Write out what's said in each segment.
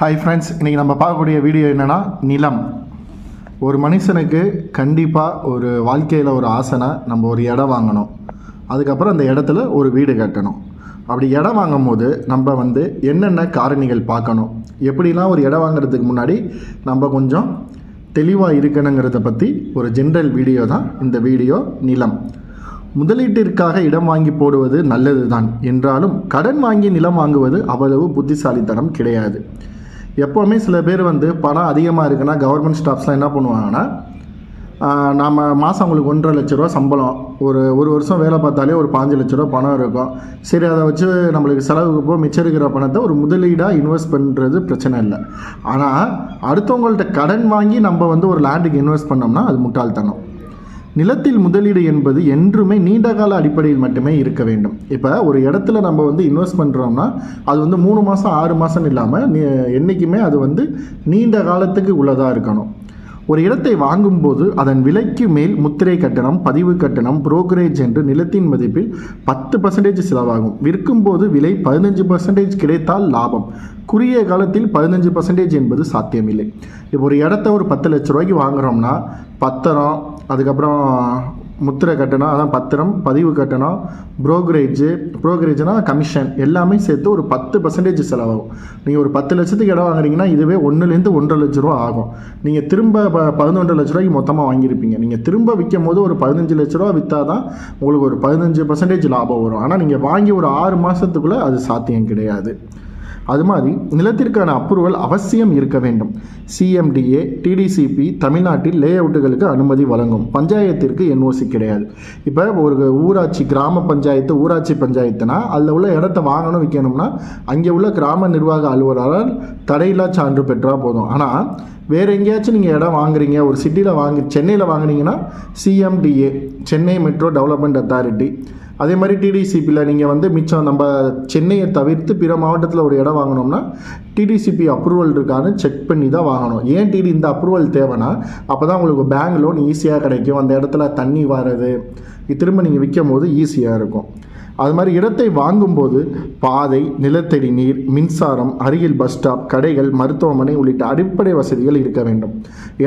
Hi friends இன்றைக்கி நம்ம பார்க்கக்கூடிய வீடியோ என்னென்னா நிலம். ஒரு மனுஷனுக்கு கண்டிப்பாக ஒரு வாழ்க்கையில் ஒரு ஆசைனா நம்ம ஒரு இடம் வாங்கணும். அதுக்கப்புறம் அந்த இடத்துல ஒரு வீடு கட்டணும். அப்படி இடம் வாங்கும் போது நம்ம வந்து என்னென்ன காரணிகள் பார்க்கணும்? எப்படிலாம் ஒரு இடம் வாங்குறதுக்கு முன்னாடி நம்ம கொஞ்சம் தெளிவாக இருக்கணுங்கிறத பற்றி ஒரு ஜென்ரல் வீடியோ தான் இந்த வீடியோ நிலம். முதலீட்டிற்காக இடம் வாங்கி போடுவது நல்லது தான் என்றாலும் கடன் வாங்கி நிலம் வாங்குவது அவ்வளவு புத்திசாலித்தனம் கிடையாது. எப்போவுமே சில பேர் வந்து பணம் அதிகமாக இருக்குன்னா கவர்மெண்ட் ஸ்டாஃப்ஸ்லாம் என்ன பண்ணுவாங்கன்னா நாம் மாதம் அவங்களுக்கு ஒன்றரை லட்ச ரூபா சம்பளம். ஒரு ஒரு வருஷம் வேலை பார்த்தாலே ஒரு பாஞ்சு லட்ச ரூபா பணம் இருக்கும். சரி அதை வச்சு நம்மளுக்கு செலவுக்கு போக மிச்சம் இருக்கிற பணத்தை ஒரு முதலீடாக இன்வெஸ்ட் பண்ணுறது பிரச்சனை இல்லை. ஆனால் அடுத்தவங்கள்ட்ட கடன் வாங்கி நம்ம வந்து ஒரு லேண்டுக்கு இன்வெஸ்ட் பண்ணோம்னா அது முட்டாள்தனம். நிலத்தில் முதலீடு என்பது என்றுமே நீண்டகால அடிப்படையில் மட்டுமே இருக்க வேண்டும். இப்போ ஒரு இடத்துல நம்ம வந்து இன்வெஸ்ட் பண்ணுறோம்னா அது வந்து மூணு மாதம் ஆறு மாதம் இல்லாமல் என்றைக்குமே அது வந்து நீண்ட காலத்துக்கு உள்ளதாக இருக்கணும். ஒரு இடத்தை வாங்கும்போது அதன் விலைக்கு மேல் முத்திரை கட்டணம் பதிவு கட்டணம் புரோக்கரேஜ் என்று நிலத்தின் மதிப்பில் பத்து பர்சன்டேஜ் செலவாகும். விற்கும்போது விலை பதினஞ்சு பர்சன்டேஜ் கிடைத்தால் லாபம். குறுகிய காலத்தில் பதினஞ்சு பர்சன்டேஜ் என்பது சாத்தியமில்லை. இப்போ ஒரு இடத்த ஒரு பத்து லட்ச ரூபாய்க்கு வாங்குறோம்னா பத்திரம் அதுக்கப்புறம் முத்திரை கட்டணம் அதான் பத்திரம் பதிவு கட்டணம் ப்ரோக்கரேஜு புரோக்கரேஜ்னா கமிஷன் எல்லாமே சேர்த்து ஒரு பத்து பர்சன்டேஜ் செலவாகும். நீங்கள் ஒரு பத்து லட்சத்துக்கு இடம் வாங்குறீங்கன்னா இதுவே ஒன்றுலேருந்து ஒன்றரை லட்ச ரூபா ஆகும். நீங்கள் திரும்ப ப பதினொன்றரை லட்ச ரூபாய்க்கு மொத்தமாக வாங்கியிருப்பீங்க. நீங்கள் திரும்ப விற்கும் போது ஒரு பதினஞ்சு லட்ச ரூபா விற்றா தான் உங்களுக்கு ஒரு பதினஞ்சு பர்சன்டேஜ் லாபம் வரும். ஆனால் நீங்கள் வாங்கி ஒரு ஆறு மாதத்துக்குள்ளே அது சாத்தியம் கிடையாது. அது மாதிரி நிலத்திற்கான அப்ரூவல் அவசியம் இருக்க வேண்டும். சிஎம்டிஏ டிடிசிபி தமிழ்நாட்டில் லே அவுட்டுகளுக்கு அனுமதி வழங்கும். பஞ்சாயத்திற்கு என்ஓசி கிடையாது. இப்போ ஒரு ஊராட்சி கிராம பஞ்சாயத்து ஊராட்சி பஞ்சாயத்துனா அதில் உள்ள இடத்த வாங்கணும் விற்கணும்னா அங்கே உள்ள கிராம நிர்வாக அலுவலரால் தடையில்லா சான்று பெற்றால் போதும். ஆனால் வேறு எங்கேயாச்சும் நீங்கள் இடம் வாங்குறீங்க ஒரு சிட்டியில் வாங்கி சென்னையில் வாங்குனீங்கன்னா CMDA Chennai metro development authority அதே மாதிரி டிடிசிபியில் நீங்கள் வந்து மிச்சம் நம்ம சென்னையை தவிர்த்து பிற மாவட்டத்தில் ஒரு இடம் வாங்கினோம்னா டிடிசிபி அப்ரூவல் இருக்கான்னு செக் பண்ணி தான் வாங்கணும். ஏன் டிடி இந்த அப்ரூவல் தேவைன்னா அப்போ தான் உங்களுக்கு பேங்க் லோன் ஈஸியாக கிடைக்கும். அந்த இடத்துல தண்ணி வர்றது இது திரும்ப நீங்கள் விற்கும் போது ஈஸியாக இருக்கும். அது மாதிரி இடத்தை வாங்கும்போது பாதை நிலத்தடி நீர் மின்சாரம் அருகில் பஸ் ஸ்டாப் கடைகள் மருத்துவமனை உள்ளிட்ட அடிப்படை வசதிகள் இருக்க வேண்டும்.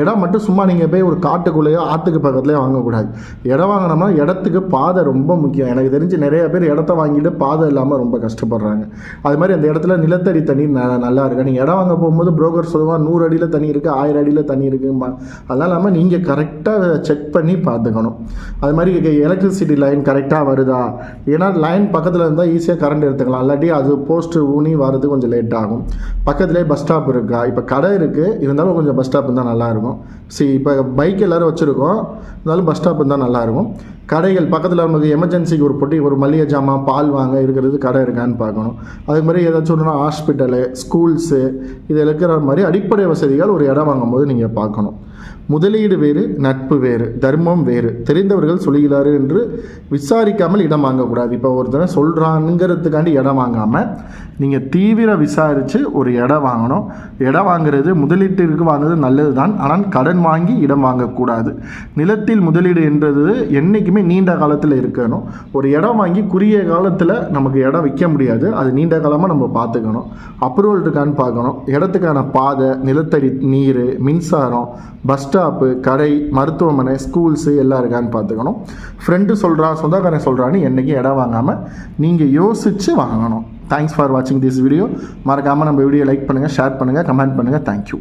இடம் மட்டும் சும்மா நீங்கள் போய் ஒரு காட்டுக்குள்ளேயோ ஆற்றுக்கு பக்கத்துலேயோ வாங்கக்கூடாது. இடம் வாங்கினோம்னா இடத்துக்கு பாதை ரொம்ப முக்கியம். எனக்கு தெரிஞ்சு நிறைய பேர் இடத்த வாங்கிட்டு பாதை இல்லாமல் ரொம்ப கஷ்டப்படுறாங்க. அது மாதிரி அந்த இடத்துல நிலத்தடி தண்ணி ந நல்லா இருக்கு. நீங்கள் இடம் வாங்க போகும்போது புரோக்கர் சொல்லுவாங்க நூறு அடியில் தண்ணி இருக்குது ஆயிரம் அடியில் தண்ணி இருக்குமா அதெல்லாம் இல்லாமல் நீங்கள் கரெக்டாக செக் பண்ணி பார்த்துக்கணும். அது மாதிரி எலக்ட்ரிசிட்டி லைன் கரெக்டாக வருதா? ஏன்னா லைன் பக்கத்தில் இருந்தால் ஈஸியாக கரண்ட் எடுத்துக்கலாம். இல்லாட்டி அது போஸ்ட்டு ஊனி வர்றது கொஞ்சம் லேட் ஆகும். பக்கத்துலேயே பஸ் ஸ்டாப் இருக்கா? இப்போ கடை இருக்குது இருந்தாலும் கொஞ்சம் பஸ் ஸ்டாப் இருந்தால் நல்லாயிருக்கும் சரி இப்போ பைக் எல்லோரும் வச்சுருக்கோம். இருந்தாலும் பஸ் ஸ்டாப் இருந்தால் நல்லாயிருக்கும் கடைகள் பக்கத்தில் நமக்கு எமர்ஜென்சிக்கு ஒரு பொட்டி ஒரு மளிகை ஜாமான் பால் வாங்க இருக்கிறது கடை இருக்கான்னு பார்க்கணும். அதே மாதிரி ஏதாச்சும் ஒன்றுனா ஹாஸ்பிட்டலு ஸ்கூல்ஸு இதில் இருக்கிற மாதிரி அடிப்படை வசதிகள் ஒரு இடம் வாங்கும்போது நீங்கள் பார்க்கணும். முதலீடு வேறு நட்பு வேறு தர்மம் வேறு. தெரிந்தவர்கள் சொல்கிறாரு என்று விசாரிக்காமல் இடம் வாங்கக்கூடாது. இப்போ ஒருத்தர் சொல்கிறானுங்கிறதுக்காண்டி இடம் வாங்காமல் நீங்கள் தீவிர விசாரித்து ஒரு இடம் வாங்கணும். இடம் வாங்குறது முதலீட்டிற்கு வாங்குறது நல்லது தான் ஆனால் கடன் வாங்கி இடம் வாங்கக்கூடாது. நிலத்தில் முதலீடு என்றது என்றைக்குமே நீண்ட காலத்தில் இருக்கணும். ஒரு இடம் வாங்கி குறுகிய காலத்தில் நமக்கு இடம் விற்க முடியாது. அது நீண்ட காலமாக நம்ம பார்த்துக்கணும். அப்ரூவல் இருக்கான்னு பார்க்கணும். இடத்துக்கான பாதை நிலத்தடி நீர் மின்சாரம் பஸ் ஸ்டாப்பு கடை மருத்துவமனை ஸ்கூல்ஸு எல்லாம் இருக்கான்னு பார்த்துக்கணும். ஃப்ரெண்டு சொல்கிறான் சொந்தக்காரன் சொல்கிறான்னு என்றைக்கும் இடம் வாங்காமல் நீங்கள் யோசித்து வாங்கணும். தேங்க்ஸ் ஃபார் வாட்சிங் திஸ் வீடியோ மறக்காமல் நம்ம வீடியோ லைக் பண்ணுங்கள் ஷேர் பண்ணுங்கள் கமெண்ட் பண்ணுங்கள் தேங்க்யூ